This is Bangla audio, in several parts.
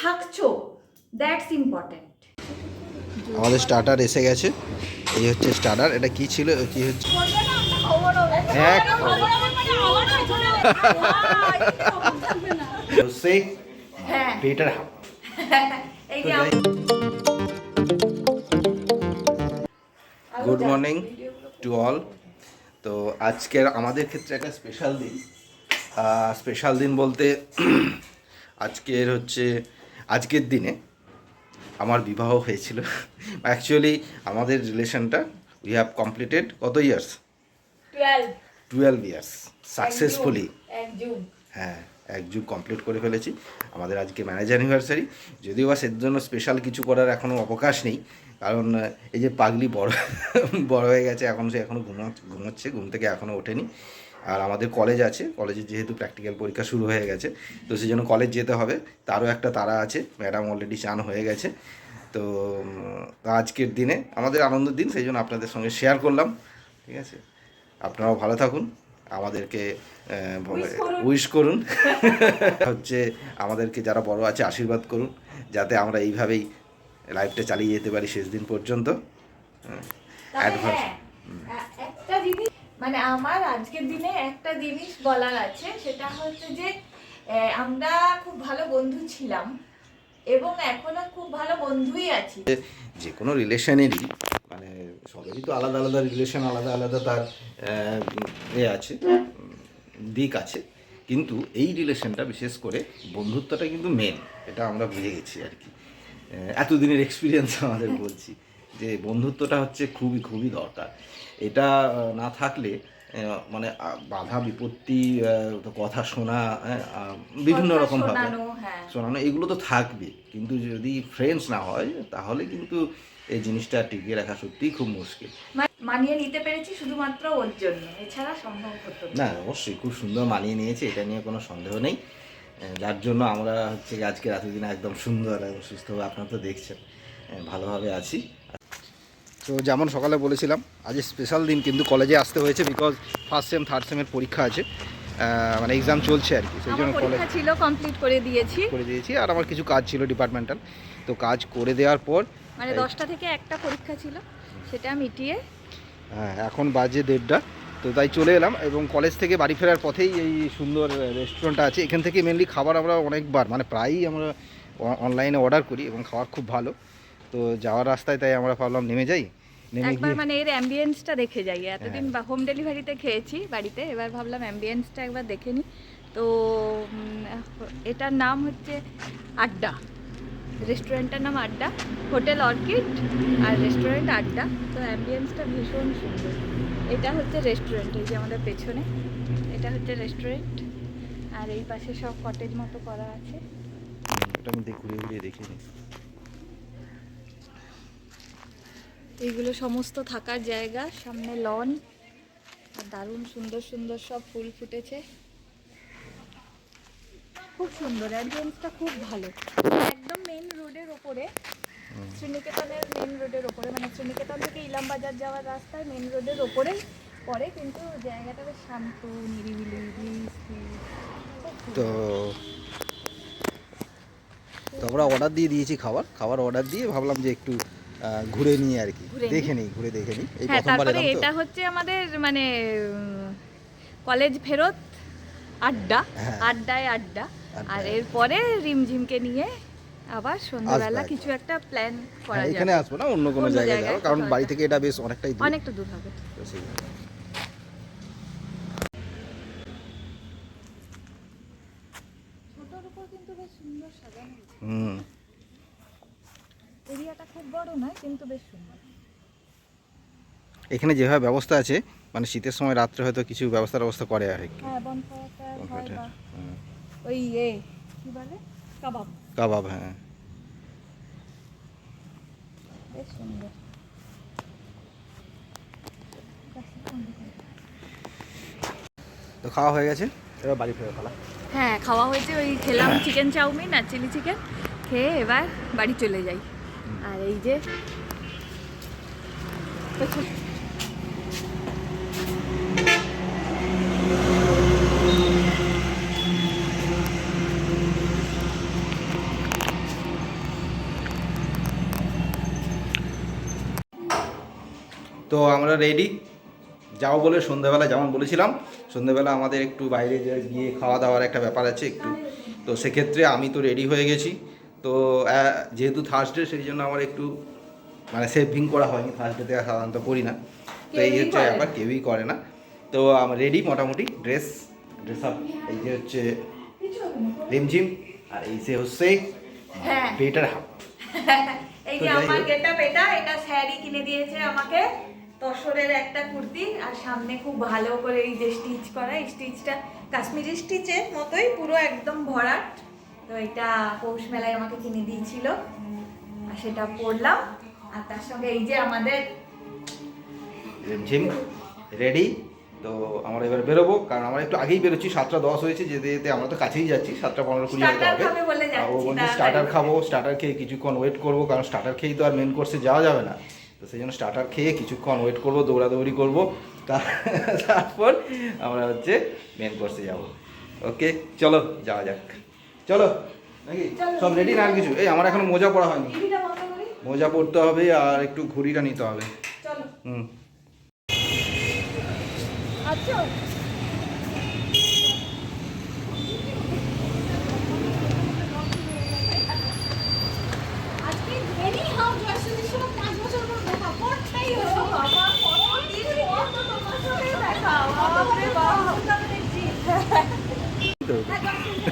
থাকছো? দ্যাটস ইম্পর্টেন্ট আমাদের স্টার্টার এসে গেছে। এই হচ্ছে স্টার্টার এটা কি ছিল? কি হচ্ছে? এক। সে হ্যাঁ। Better good morning to all তো আজকের আমাদের ক্ষেত্রে একটা স্পেশাল দিন। স্পেশাল দিন বলতে আজকের হচ্ছে আজকের দিনে আমার বিবাহ হয়েছিল। অ্যাকচুয়ালি আমাদের রিলেশনটা উই হ্যাভ কমপ্লিটেড কত years twelve twelve years successfully হ্যাঁ এক যুগ কমপ্লিট করে ফেলেছি। আমাদের আজকে ম্যারেজ অ্যানিভার্সারি যদিও বা সের জন্য স্পেশাল কিছু করার এখনও অবকাশ নেই কারণ এই যে পাগলি বড় বড় হয়ে গেছে এখন সে এখনও ঘুমা ঘুমোচ্ছে ঘুম থেকে এখনও ওঠেনি। আর আমাদের কলেজ আছে কলেজে যেহেতু প্র্যাকটিক্যাল পরীক্ষা শুরু হয়ে গেছে তো সেই জন্য কলেজ যেতে হবে। তারও একটা তারা আছে ম্যাডাম অলরেডি চান হয়ে গেছে। তো আজকের দিনে আমাদের আনন্দের দিন সেই জন্য আপনাদের সঙ্গে শেয়ার করলাম ঠিক আছে? আপনারাও ভালো থাকুন আমাদেরকে উইশ করুন। হচ্ছে আমাদেরকে যারা বড় আছে আশীর্বাদ করুন যাতে আমরা এইভাবেই লাইফটা চালিয়ে যেতে পারি শেষ দিন পর্যন্ত। অ্যাডভান্স. হ্যাঁ, একটা জিনিস মানে আমার আজকের দিনে একটা জিনিস বলার আছে, সেটা হচ্ছে যে আমরা খুব ভালো বন্ধু ছিলাম এবং এখনও খুব ভালো বন্ধুই আছি। যে কোনো রিলেশনেরই মানে সবারই তো আলাদা আলাদা রিলেশন, আলাদা আলাদা তার, এ আছে, দিক আছে, কিন্তু এই রিলেশনটা বিশেষ করে বন্ধুত্বটা কিন্তু মেন এটা আমরা বুঝে গেছি আর কি। এতদিনের এক্সপিরিয়েন্স আমাদের বলছি, যে বন্ধুত্বটা হচ্ছে খুবই খুবই দরকার। এটা না থাকলে মানে বাধা বিপত্তি কথা শোনা হ্যাঁ, বিভিন্ন কথা রকম ভাবে। শোনানো, হ্যাঁ। এগুলো তো থাকবে। কিন্তু যদি ফ্রেন্ডস না হয় তাহলে কিন্তু এই জিনিসটা টিকিয়ে রাখা সত্যিই খুব মুশকিল। মানিয়ে নিতে পেরেছি শুধুমাত্র ওর জন্য। এছাড়া সম্ভব হতো না। অবশ্যই খুব সুন্দর মানিয়ে নিয়েছে এটা নিয়ে কোনো সন্দেহ নেই। যার জন্য আমরা হচ্ছে আজকে এতদিন একদম সুন্দর এবং সুস্থভাবে আপনারা তো দেখছেন। ভালোভাবে আছি। তো যেমন সকালে বলেছিলাম আজ স্পেশাল দিন কিন্তু কলেজে আসতে হয়েছে বিকজ ফার্স্ট সেম থার্ড সেমের পরীক্ষা আছে। মানে এক্সাম চলছে আর কি সেই জন্য কলেজ ছিল কমপ্লিট করে দিয়েছি। করে দিয়েছি আর আমার কিছু কাজ ছিল ডিপার্টমেন্টাল তো কাজ করে দেওয়ার পর মানে দশটা থেকে একটা পরীক্ষা ছিল সেটা মিটিয়ে হ্যাঁ এখন বাজে দেড়টা। তো তাই চলে এলাম এবং কলেজ থেকে বাড়ি ফেরার পথেই এই সুন্দর রেস্টুরেন্টটা আছে। এখান থেকে মেনলি খাবার আমরা অনেকবার মানে প্রায়ই আমরা অনলাইনে অর্ডার করি এবং খাবার খুব ভালো। তো যাওয়ার রাস্তায় তাই আমরা ভাবলাম নেমে যাই। একবার মানে এর অ্যাম্বিয়েন্সটা দেখে যাই। এতদিন হ্যাঁ। বা হোম ডেলিভারিতে খেয়েছি বাড়িতে এবার ভাবলাম অ্যাম্বিয়েন্সটা একবার দেখে নিই তো এটার নাম হচ্ছে আড্ডা। রেস্টুরেন্টটার নাম আড্ডা হোটেল অর্কিড আর রেস্টুরেন্ট আড্ডা। তো অ্যাম্বিয়েন্সটা ভীষণ সুন্দর। এটা হচ্ছে রেস্টুরেন্ট এই যে আমাদের পেছনে। এটা হচ্ছে রেস্টুরেন্ট আর এই পাশে সব কটেজ মতো করা আছে। ওটা আমি দেখ- ঘুরিয়ে ঘুরিয়ে দেখে নিই। এইগুলো সমস্ত থাকার জায়গা, সামনে লন আর দারুণ সুন্দর সুন্দর সব ফুল ফুটেছে খুব সুন্দর অ্যাম্বিয়েন্সটা খুব ভালো একদম মেন রোডের ওপরে, শ্রীনিকেতনের মেন রোডের ওপরে মানে শ্রীনিকেতন থেকে ইলামবাজার যাওয়ার রাস্তায় মেন রোডের ওপরেই পড়ে, কিন্তু জায়গাটা বেশ শান্ত, নিরিবিলি। তো তো আমরা অর্ডার দিয়ে দিয়েছি খাবার খাবার অর্ডার দিয়ে ভাবলাম যে একটু ঘুরে নিই আর কি। দেখে নিই ঘুরে দেখে নিই। এই হ্যাঁ প্রথমবার এলাম তো। এটা হচ্ছে আমাদের মানে কলেজ ফেরত আড্ডা হ্যাঁ। আড্ডায় আড্ডা। আর। এরপরে রিমঝিমকে নিয়ে আবার সন্ধ্যাবেলা কিছু একটা প্ল্যান করা হ্যাঁ, যাবে। এখানে আসব না অন্য কোনো জায়গায় যাব কারণ বাড়ি থেকে এটা বেশ অনেকটাই দূর। অনেকটা দূর হবে। ছোটর উপর কিন্তু বেশ সুন্দর সাজানো হুম। বড় নয় কিন্তু বেশ সুন্দর। এখানে যেভাবে ব্যবস্থা আছে মানে শীতের সময় রাত্রে হয়তো কিছু ব্যবস্থা ব্যবস্থা করে আর কি। হ্যাঁ হয় কমপ্লিট বা ওই এ কি বলে? কাবাব। কাবাব হ্যাঁ। বেশ সুন্দর। তো খাওয়া হয়ে গেছে? এবার বাড়ি ফেরত ফেলা হ্যাঁ খাওয়া হয়েছে ওই খেলাম চিকেন চাউমিন আর চিলি চিকেন খেয়ে এবার বাড়ি চলে যাই। আর এই যে আচ্ছা। তো আমরা রেডি যাও বলে সন্ধ্যাবেলা যেমন বলেছিলাম সন্ধ্যাবেলা আমাদের একটু বাইরে গিয়ে খাওয়া দাওয়ার একটা ব্যাপার আছে একটু। তো সেক্ষেত্রে আমি তো রেডি হয়ে গেছি। তো যেহেতু থার্সডে সেই জন্য আমার একটু মানে সেভিং করা হয়নি। থার্সডেতে সাধারণত করি না। তো এই হচ্ছে। ব্যাপার কেউই করে না। তো আমার রেডি মোটামুটি ড্রেস ড্রেস আপ এই যে হচ্ছে রিমঝিম আর এই যে হচ্ছে হ্যাঁ। বেটার হাফ এই যে আমার গেটআপ এটা এটা কিনে দিয়েছে আমাকে। তসরের একটা কুর্তি আর সামনে খুব ভালো করে এই যে স্টিচ করা এই স্টিচটা কাশ্মীরি স্টিচের মতোই পুরো একদম ভরাট। তো এটা পৌষ মেলায় আমাকে কিনে দিয়েছিল। আর সেটা পরলাম। আর তার সঙ্গে এই যে আমাদের রিমঝিম রেডি তো আমরা এবার বেরোবো। কারণ আমরা একটু আগেই বেরোচ্ছি সাতটা দশ হয়েছে যেতে যেতে আমরা তো কাছেই যাচ্ছি সাতটা পনেরো কুড়ি হতে হবে। ও বলছে স্টার্টার খাব স্টার্টার খেয়ে কিছুক্ষণ ওয়েট করব কারণ স্টার্টার খেয়েই তো আর মেন কোর্সে যাওয়া যাবে না। তো সেই জন্য স্টার্টার খেয়ে কিছুক্ষণ ওয়েট করব দৌড়াদৌড়ি করব। তারপর আমরা হচ্ছে মেন কোর্সে যাব। ওকে চলো যাওয়া যাক। চলো। নাকি? সব রেডি না আর কিছু? এই আমার এখন মোজা পড়া হয়নি। টিভিটা মোজা পড়তে হবে আর একটু ঘুড়িটা নিতে হবে। চলো। হুম। আচ্ছা আজকে দেরি হাও জয়শ্রীর সঙ্গে পাঁচ বছর পর দেখা করতেই হলো বাবা কতদিন পর তো তোমার সঙ্গে দেখা বাবারে বাবা দেখছি জয়শ্রী দিকে নিলাম এই যে সবাই বসে আছে আমরা সবাই গল্প করছি কিন্তু জয়শ্রী এখন বলছে আমাকে ব্লগে নে ব্লগে নে দিয়ে চুপ করে গেছে একটু ভালো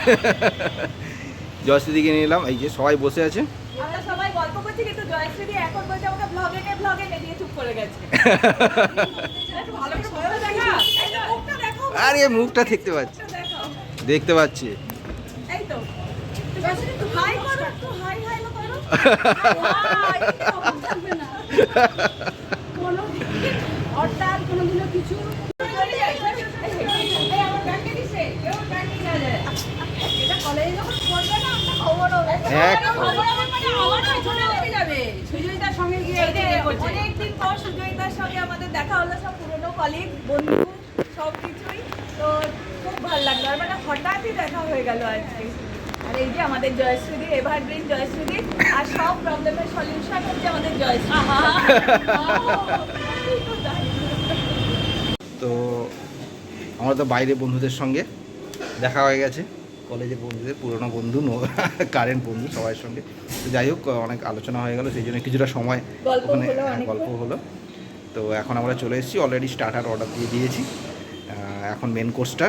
করে বলে দেখা। এই তো মুখটা দেখো। আরে মুখটা দেখতে পাচ্ছি। দেখতে পাচ্ছি। এই তো। জয়শ্রী একটু হাই করো একটু হাই হাই করো হাই, খবর থাকবে না কোনো হঠাৎ কোনোদিনও কিছু এই আমার ব্যাগটা দিছে কেউ ব্যাগ নিয়ে যাবে এটা কলেজে যখন পড়বে না আমরা খবর হবে হ্যাঁ, খবর হবে মানে আমার পেছনে লেগে যাবে। সুজয়িতার সঙ্গে গিয়ে অনেকদিন পর সুজয়িতার সঙ্গে আমাদের দেখা হলো সব পুরনো কলিগ বন্ধু সব কিছুই তো খুব ভালো লাগল। আর মানে হঠাৎই দেখা হয়ে গেল আজকে। আর এই যে আমাদের জয়শ্রীদি এভারগ্রিন জয়শ্রীদি আর সব প্রবলেমের সলিউশন হচ্ছে আমাদের জয়শ্রী। তো আমরা তো বাইরে বন্ধুদের সঙ্গে দেখা হয়ে গেছে। কলেজের বন্ধুদের পুরনো বন্ধু কারেন্ট বন্ধু সবার সঙ্গে। তো যাই হোক অনেক আলোচনা হয়ে গেল সেই জন্য কিছুটা সময় ওখানে হ্যাঁ। গল্প হলো। তো এখন আমরা চলে এসেছি অলরেডি স্টার্টার অর্ডার দিয়ে দিয়েছি। এখন মেন কোর্সটা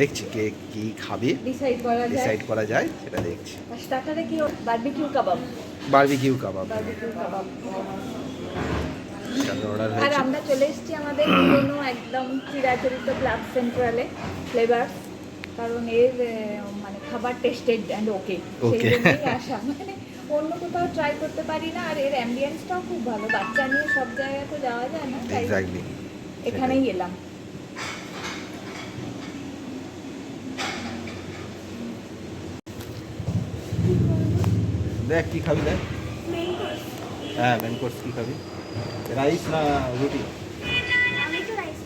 দেখছি কে কী খাবে। ডিসাইড করা যায়। ডিসাইড করা যায় সেটা দেখছি। স্টার্টারে কি বারবিকিউ কাবাব বারবিকিউ কাবাব আর আমরা চলে এসেছি আমাদের পুরনো একদম চিরাচরিত ক্লাব সেন্ট্রালে ফ্লেভার কারণ এর মানে খাবার টেস্টেড অ্যান্ড ওকে সেই Okay. জন্যই আসা। মানে অন্য কোথাও ট্রাই করতে পারি না আর এর অ্যাম্বিয়েন্সটাও খুব ভালো। বাচ্চা নিয়ে সব জায়গায় তো যাওয়া যায় না তাই এক্স্যাক্টলি এখানেই এলাম। দেখ কি খাবি দেখ? হ্যাঁ মেন কোর্স কি খাবি? রাইস না রুটি? আমি তো রাইস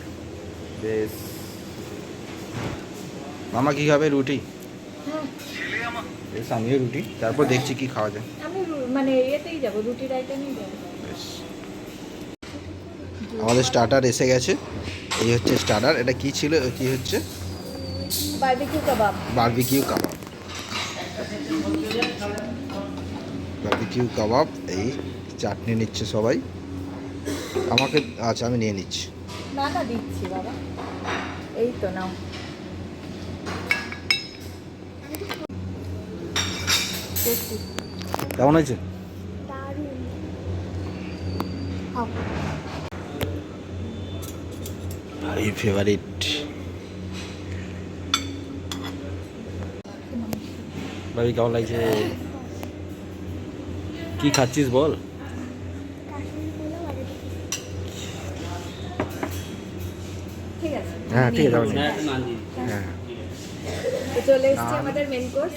বেশ। মামা কি খাবে? রুটি। বেশ আমিও রুটি। তারপর দেখছি কি খাওয়া যায়। আমি মানে ইয়েতেই যাব রুটির আইটেমেই বেশ। আমাদের স্টার্টার এসে গেছে। এই হচ্ছে স্টার্টার এটা কি ছিল? কি হচ্ছে? Barbecue kebab barbecue kebab barbecue kebab এই চাটনি নিচ্ছে সবাই। আমাকে আচ্ছা আমি নিয়ে নিচ্ছি। না না দিচ্ছি বাবা। এই তো নাও। কেমন হয়েছে? এই ফেভারিট ভাবি কেমন লাগছে? কি খাচ্ছিস বল? এটা ঠিক আছে। হ্যাঁ ঠিক আছে হ্যাঁ চলে এসেছে আমাদের main course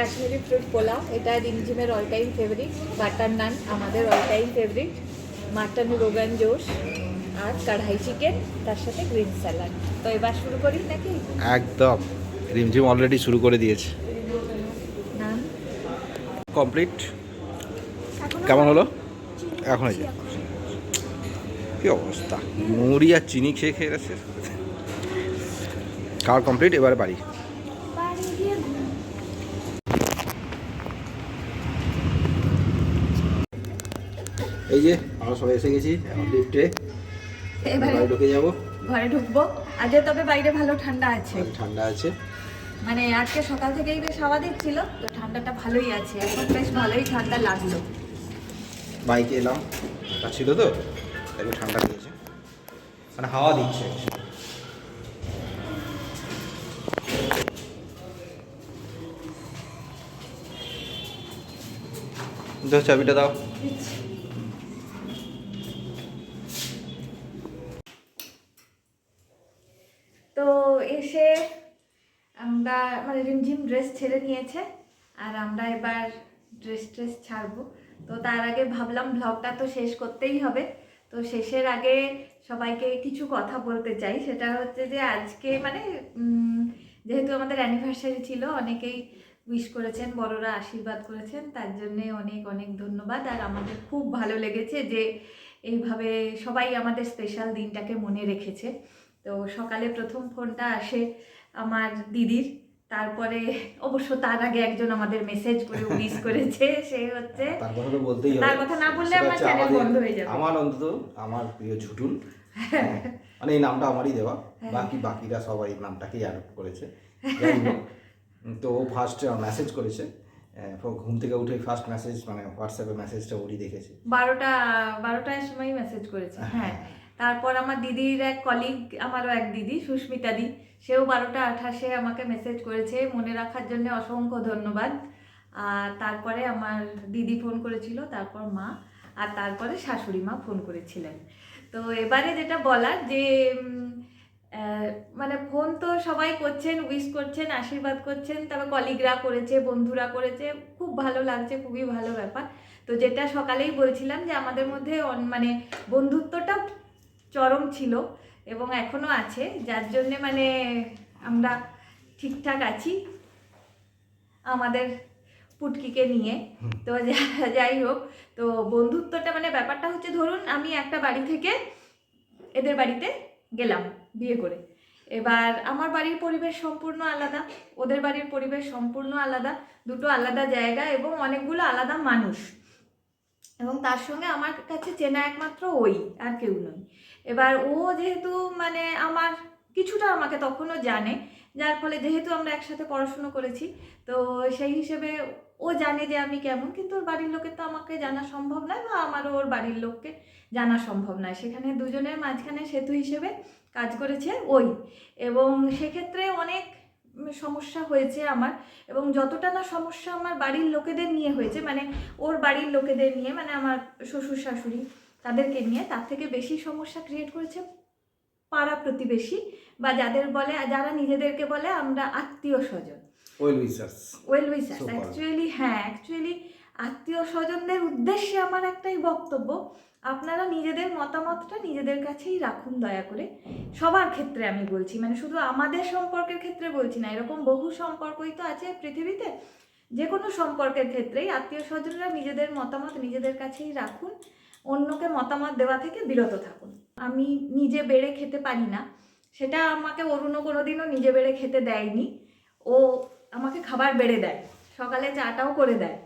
Kashmiri fruit pulao এটা রিমঝিমের all time favourite butter naan আমাদের all time favourite mutton rogan josh আর কড়াই চিকেন তার সাথে গ্রিন স্যালাড তো এবার শুরু করি নাকি? একদম। রিমঝিম অলরেডি শুরু করে দিয়েছে। নান কমপ্লিট কেমন হলো? এখন। এখন। কি অবস্থা? মুড়ি আর চিনি খেয়ে খেয়ে গেছে? খাওয়ার কমপ্লিট এবার বাড়ি। এই যে আমরা সবাই এসে গেছি এখন লিফটে এবারে ঢুকে যাব। ঘরে ঢুকবো। আজকে তবে বাইরে ভালো ঠান্ডা আছে। ঠান্ডা আছে। মানে আজকে সকাল থেকেই বেশ হাওয়া দিচ্ছিল তো ঠান্ডাটা ভালোই আছে। এখন বেশ ভালোই ঠান্ডা লাগল। বাইকে এলাম। ছিল তো একটু ঠান্ডা লেগেছে। মানে হাওয়া দিচ্ছে। চাবিটা দাও তো এসে আমরা মানে রিমঝিম ড্রেস ছেড়ে নিয়েছে, আর আমরা এবার ড্রেস ট্রেস ছাড়বো। তো তার আগে ভাবলাম ব্লগটা তো শেষ করতেই হবে। তো শেষের আগে সবাইকে কিছু কথা বলতে চাই। সেটা হচ্ছে যে আজকে মানে যেহেতু আমাদের অ্যানিভার্সারি ছিল, অনেকেই উইশ করেছেন, বড়রা আশীর্বাদ করেছেন, তার জন্যে অনেক অনেক ধন্যবাদ। আর আমাদের খুব ভালো লেগেছে যে এইভাবে সবাই আমাদের স্পেশাল দিনটাকে মনে রেখেছে। তো সকালে প্রথম ফোনটা আসে। আমার দিদির। তারপরে অবশ্য তার আগে একজন আমাদের মেসেজ করে উইশ করেছে সে হচ্ছে তার কথা তো বলতেই হবে। তার কথা না বললে আমার চ্যানেল বন্ধ হয়ে যাবে। আমার অন্তত আমার প্রিয় ঝুটুন হ্যাঁ, মানে এই নামটা আমারই দেওয়া। হ্যাঁ। বাকি বাকিরা সবাই নামটাকেই অ্যাডপ্ট করেছে। তো ও ফার্স্ট মেসেজ করেছে। আহ, ঘুম থেকে উঠে ফার্স্ট মেসেজ মানে হোয়াটসঅ্যাপে মেসেজটা ওরই দেখেছে। বারোটা বারোটার সময় মেসেজ করেছে হ্যাঁ। তারপর আমার দিদির এক কলিগ আমারও এক দিদি সুস্মিতা দি সেও বারোটা আঠাশে আমাকে মেসেজ করেছে, মনে রাখার জন্য অসংখ্য ধন্যবাদ। তারপরে আমার দিদি ফোন করেছিল, তারপর মা, আর তারপরে শাশুড়ি মা ফোন করেছিলেন। তো এবারে যেটা বলার যে মানে ফোন তো সবাই করছেন উইশ করছেন, আশীর্বাদ করছেন, তবে কলিগরা করেছে, বন্ধুরা করেছে, খুব ভালো লাগছে, খুবই ভালো ব্যাপার। তো যেটা সকালেই বলছিলাম যে আমাদের মধ্যে মানে বন্ধুত্বটা চরম ছিল। এবং এখনও আছে যার জন্যে মানে আমরা ঠিকঠাক আছি আমাদের পুটকিকে নিয়ে। তো যাই হোক তো বন্ধুত্বটা মানে ব্যাপারটা হচ্ছে ধরুন আমি একটা বাড়ি থেকে এদের বাড়িতে গেলাম বিয়ে করে। এবার আমার বাড়ির পরিবেশ সম্পূর্ণ আলাদা ওদের বাড়ির পরিবেশ সম্পূর্ণ আলাদা দুটো আলাদা জায়গা এবং অনেকগুলো আলাদা মানুষ। এবং তার সঙ্গে আমার কাছে চেনা একমাত্র ওই আর কেউ নয়। এবার ও যেহেতু মানে আমার কিছুটা আমাকে তখনও জানে, যার ফলে যেহেতু আমরা একসাথে পড়াশুনো করেছি, তো সেই হিসেবে ও জানে যে আমি কেমন, কিন্তু ওর বাড়ির লোকের তো আমাকে জানা সম্ভব নয় বা আমারও ওর বাড়ির লোককে জানা সম্ভব নয়। সেখানে দুজনের মাঝখানে সেতু হিসেবে কাজ করেছে ওই। এবং সেক্ষেত্রে অনেক সমস্যা হয়েছে আমার, এবং যতটা না সমস্যা আমার বাড়ির লোকেদের নিয়ে হয়েছে মানে ওর বাড়ির লোকেদের নিয়ে মানে আমার শ্বশুর শাশুড়ি তাদেরকে নিয়ে তার থেকে বেশি সমস্যা ক্রিয়েট করেছে পাড়া প্রতিবেশী বা যাদের বলে যারা নিজেদেরকে বলে আমরা আত্মীয় স্বজন। ওয়েল অ্যাকচুয়ালি হ্যাঁ অ্যাকচুয়ালি আত্মীয় স্বজনদের উদ্দেশ্যে আমার একটাই বক্তব্য আপনারা নিজেদের মতামতটা নিজেদের কাছেই রাখুন দয়া করে। সবার ক্ষেত্রে আমি বলছি মানে শুধু আমাদের সম্পর্কের ক্ষেত্রে বলছি না এরকম বহু সম্পর্কই তো আছে পৃথিবীতে। যে কোনো সম্পর্কের ক্ষেত্রেই আত্মীয় স্বজনরা নিজেদের মতামত নিজেদের কাছেই রাখুন। অন্যকে মতামত দেওয়া থেকে বিরত থাকুন। আমি নিজে বেড়ে খেতে পারি না। সেটা আমাকে অরুণও কোনোদিনও নিজে বেড়ে খেতে দেয়নি। ও আমাকে খাবার বেড়ে দেয়। সকালে চাটাও করে দেয়।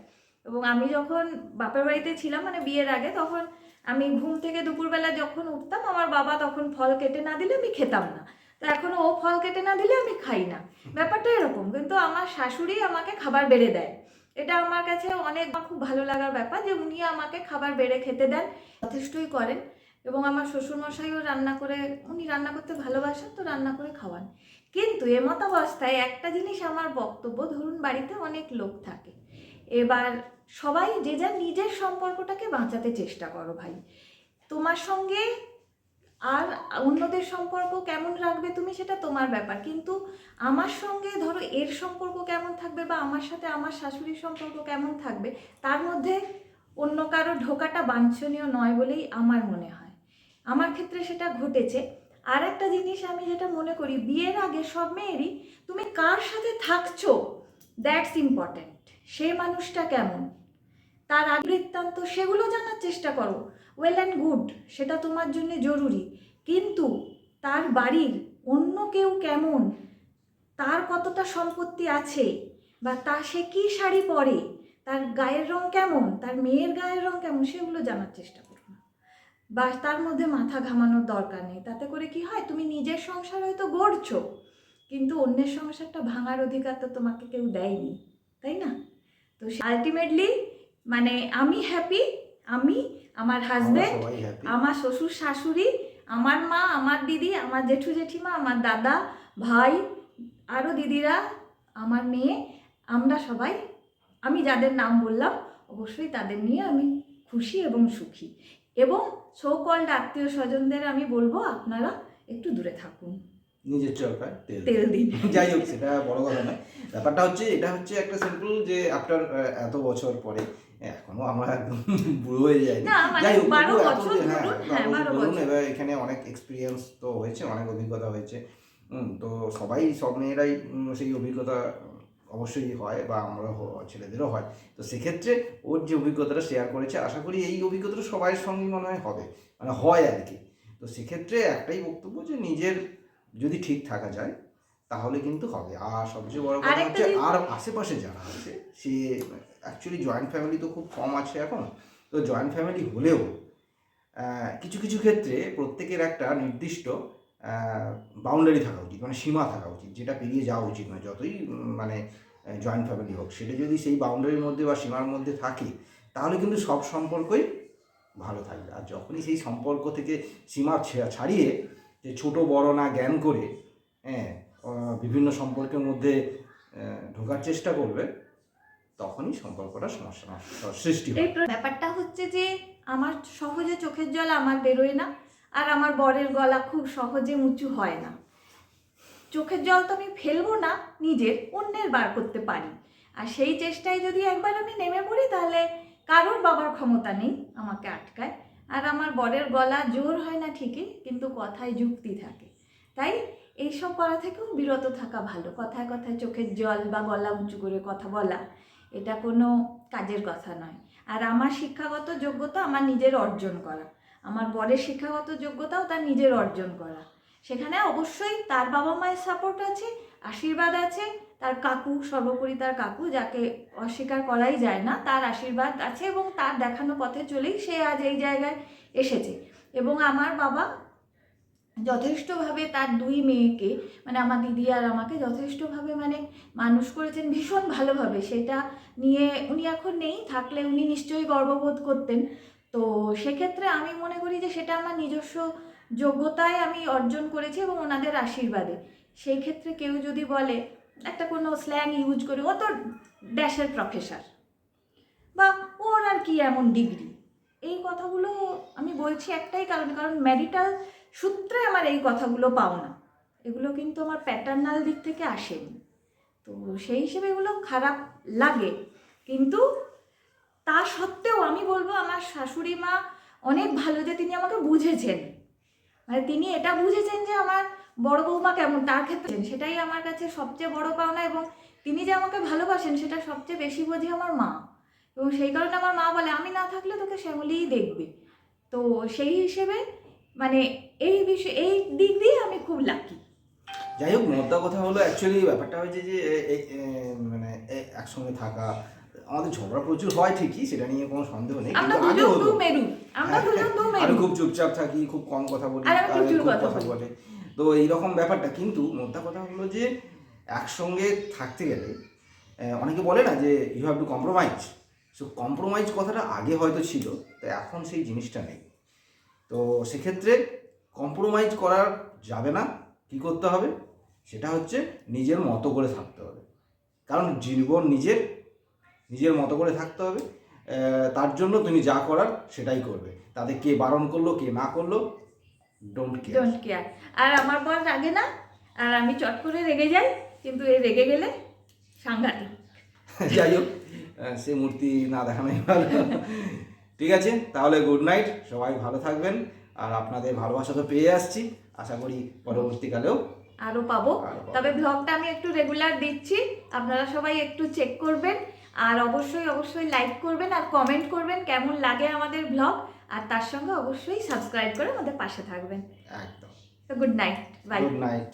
এবং আমি যখন বাপের বাড়িতে ছিলাম মানে বিয়ের আগে, তখন আমি ঘুম থেকে দুপুরবেলা যখন উঠতাম, আমার বাবা তখন ফল কেটে না দিলে আমি খেতাম না। তো এখন ও ফল কেটে না দিলে আমি খাই না। ব্যাপারটা এরকম। কিন্তু আমার শাশুড়ি আমাকে খাবার বেড়ে দেয়। এটা আমার কাছে অনেক খুব ভালো লাগার ব্যাপার যে উনি আমাকে খাবার বেড়ে খেতে দেন, যথেষ্টই করেন। এবং আমার শ্বশুরমশাইও রান্না করে, উনি রান্না করতে ভালোবাসেন, তো রান্না করে খাওয়ান। কিন্তু এমতাবস্থায় একটা জিনিস আমার বক্তব্য, ধরুন বাড়িতে অনেক লোক থাকে। এবার সবাই যে যার নিজের সম্পর্কটাকে বাঁচাতে চেষ্টা করো ভাই। তোমার সঙ্গে অন্যদের সম্পর্ক কেমন রাখবে তুমি সেটা তোমার ব্যাপার। কিন্তু আমার সঙ্গে ধরো এর সম্পর্ক কেমন থাকবে বা আমার সাথে আমার শাশুড়ির সম্পর্ক কেমন থাকবে, তার মধ্যে অন্য কারও ঢোকাটা বাঞ্ছনীয় নয় বলেই আমার মনে হয়। আমার ক্ষেত্রে সেটা ঘটেছে। আর একটা জিনিস আমি যেটা মনে করি, বিয়ের আগে সব মেয়েরই তুমি কার সাথে থাকছো? দ্যাটস ইম্পর্ট্যান্ট সে মানুষটা কেমন? তার আগে বৃত্তান্ত সেগুলো জানার চেষ্টা করো। ওয়েল অ্যান্ড গুড সেটা তোমার জন্য জরুরি। কিন্তু তার বাড়ির অন্য কেউ কেমন? তার কতটা সম্পত্তি আছে? বা তা সে কী শাড়ি পরে? তার গায়ের রং কেমন? তার মেয়ের গায়ের রং কেমন? সেগুলো জানার চেষ্টা করো না বা তার মধ্যে মাথা ঘামানোর দরকার নেই। তাতে করে কি হয়? তুমি নিজের সংসার হয়তো গড়ছো কিন্তু অন্যের সংসারটা ভাঙার অধিকার তো তোমাকে কেউ দেয়নি তাই না? তো আলটিমেটলি মানে আমি হ্যাপি আমি আমার হ্যাপি আমার শ্বশুর শাশুড়ি আমার মা আমার দিদি আমার জেঠু জেঠিমা আমার দাদা ভাই আরও দিদিরা আমার মেয়ে আমরা সবাই আমি যাদের নাম বললাম অবশ্যই তাদের নিয়ে আমি খুশি এবং সুখী। এবং সৌকল্ড আত্মীয় স্বজনদের আমি বলব আপনারা একটু দূরে থাকুন। নিজের চরকায় তেল তেল দিন। যাই হোক সেটা বড় কথা নয়। ব্যাপারটা হচ্ছে এটা হচ্ছে একটা সিম্পল যে আফটার এত বছর পরে এখনও আমরা একদম বুড়ো হয়ে যাই। না, মানে যাই হোক বারো বছর হ্যাঁ, ধরুন, হ্যাঁ। এবার এখানে অনেক এক্সপিরিয়েন্স তো হয়েছে অনেক অভিজ্ঞতা হয়েছে। তো সবাই সব মেয়েরাই সেই অভিজ্ঞতা অবশ্যই হয় বা আমরা ছেলেদেরও হয়। তো সেক্ষেত্রে ওর যে অভিজ্ঞতাটা শেয়ার করেছে আশা করি এই অভিজ্ঞতাটা সবার সঙ্গে মনে হয় হবে মানে হয় আর কি। তো সেক্ষেত্রে একটাই বক্তব্য যে নিজের যদি ঠিক থাকা যায় তাহলে কিন্তু হবে। আর সবচেয়ে বড় কথা হচ্ছে আর আশেপাশে যারা আছে সে অ্যাকচুয়ালি জয়েন্ট ফ্যামিলি তো খুব কম আছে এখন। তো জয়েন্ট ফ্যামিলি হলেও কিছু কিছু ক্ষেত্রে প্রত্যেকের একটা নির্দিষ্ট বাউন্ডারি থাকা উচিত মানে সীমা থাকা উচিত, যেটা পেরিয়ে যাওয়া উচিত নয়, যতই মানে জয়েন্ট ফ্যামিলি হোক। সেটা যদি সেই বাউন্ডারির মধ্যে বা সীমার মধ্যে থাকে, তাহলে কিন্তু সব সম্পর্কই ভালো থাকবে। আর যখনই সেই সম্পর্ক থেকে সীমা ছাড়িয়ে যে ছোট, বড় না জ্ঞান করে হ্যাঁ বিভিন্ন সম্পর্কের মধ্যে ঢোকার চেষ্টা করবে তখনই সম্পর্কটা সমস্যা সৃষ্টি প্র- ব্যাপারটা হচ্ছে যে আমার সহজে চোখের জল আমার বেরোয় না, আর আমার বরের গলা খুব সহজে উঁচু হয় না। চোখের জল তো আমি ফেলব না, নিজের অন্যের বার করতে পারি। আর সেই চেষ্টায় যদি একবার আমি নেমে পড়ি, তাহলে কারোর বাবার ক্ষমতা নেই আমাকে আটকায়। আর আমার বরের গলা জোর হয় না ঠিকই, কিন্তু কথায় যুক্তি থাকে। তাই এইসব করা থেকেও বিরত থাকা ভালো। কথায় কথায় চোখের জল বা গলা উঁচু করে কথা বলা। এটা কোনো কাজের কথা নয়। আর আমার শিক্ষাগত যোগ্যতা আমার নিজের অর্জন করা। আমার বরের শিক্ষাগত যোগ্যতাও তার নিজের অর্জন করা। সেখানে অবশ্যই তার বাবা মায়ের সাপোর্ট আছে, আশীর্বাদ আছে, তার কাকু, সর্বোপরি তার কাকু, যাকে অস্বীকার করাই যায় না, তার আশীর্বাদ আছে এবং তার দেখানো পথে চলেই সে আজ এই জায়গায় এসেছে। এবং আমার বাবা যথেষ্টভাবে তার দুই মেয়েকে মানে আমার দিদি আর আমাকে যথেষ্টভাবে মানে মানুষ করেছেন ভীষণ ভালোভাবে। সেটা নিয়ে উনি এখন নেই, থাকলে উনি নিশ্চয়ই গর্ববোধ করতেন। তো সেক্ষেত্রে আমি মনে করি যে সেটা আমার নিজস্ব যোগ্যতায় আমি অর্জন করেছি এবং ওনাদের আশীর্বাদে। সেই ক্ষেত্রে কেউ যদি বলে, একটা কোনো স্ল্যাং ইউজ করে, ও তো ড্যাশের প্রফেসর বা ওর আর কি এমন ডিগ্রি এই কথাগুলো আমি বলছি একটাই কারণ কারণ ম্যারিটাল সূত্রে আমার এই কথাগুলো পাও না এগুলো কিন্তু আমার প্যাটার্নাল দিক থেকে আসেনি। তো সেই হিসেবে এগুলো খারাপ লাগে। কিন্তু তা সত্ত্বেও আমি বলব, আমার শাশুড়ি মা অনেক ভালো যে তিনি আমাকে বুঝেছেন। মানে তিনি এটা বুঝেছেন যে আমার বড় বৌমা কেমন, তার ক্ষেত্রে সেটাই আমার কাছে সবচেয়ে বড় পাওনা এবং তিনি যে আমাকে ভালোবাসেন সেটা সবচেয়ে বেশি বোঝে আমার মা। এবং সেই কারণে আমার মা বলে, আমি না থাকলে তোকে শ্যামলিই দেখবে। তো সেই হিসেবে মানে এই বিষয় এই দিক দিয়ে আমি খুব লাকি যাই হোক মোদ্দা কথা হলো অ্যাকচুয়ালি ব্যাপারটা হয়েছে যে মানে একসঙ্গে থাকা আমাদের ঝগড়া প্রচুর হয় ঠিকই সেটা নিয়ে কোনো সন্দেহ নেই আমরা কিন্তু আগে দুজন হতো। দু মেরু আমরা দুজন দু আমি মেরু। খুব চুপচাপ থাকি খুব কম কথা বলি খুব কথা। বলে। তো এইরকম ব্যাপারটা কিন্তু মোদ্দা কথা হলো যে একসঙ্গে থাকতে গেলে অনেকে বলে না যে you have to compromise so compromise কথাটা আগে হয়তো ছিল তো এখন সেই জিনিসটা নেই। তো সেক্ষেত্রে কম্প্রোমাইজ করার যাবে না। কি করতে হবে? সেটা হচ্ছে নিজের মতো করে থাকতে হবে। কারণ জীবন নিজের নিজের মতো করে থাকতে হবে। তার জন্য তুমি যা করার সেটাই করবে। তাতে কে বারণ করল কে না করল ডোন্ট কেয়ার ডোন্ট কেয়ার আর আমার বর রাগে না? আর আমি চট করে রেগে যাই কিন্তু এই রেগে গেলে সাংঘাতিক। যাই হোক সে মূর্তি না দেখানোই ভালো। ঠিক আছে? তাহলে গুড নাইট সবাই ভালো থাকবেন। আর আপনাদের ভালোবাসা তো পেয়ে আসছি। আশা করি পরবর্তীকালেও আরও পাবো। তবে ব্লগটা আমি একটু রেগুলার দিচ্ছি। আপনারা সবাই একটু চেক করবেন। আর অবশ্যই অবশ্যই লাইক করবেন আর কমেন্ট করবেন কেমন লাগে আমাদের ব্লগ আর তার সঙ্গে অবশ্যই সাবস্ক্রাইব করে আমাদের পাশে থাকবেন। একদম। Good night bye good night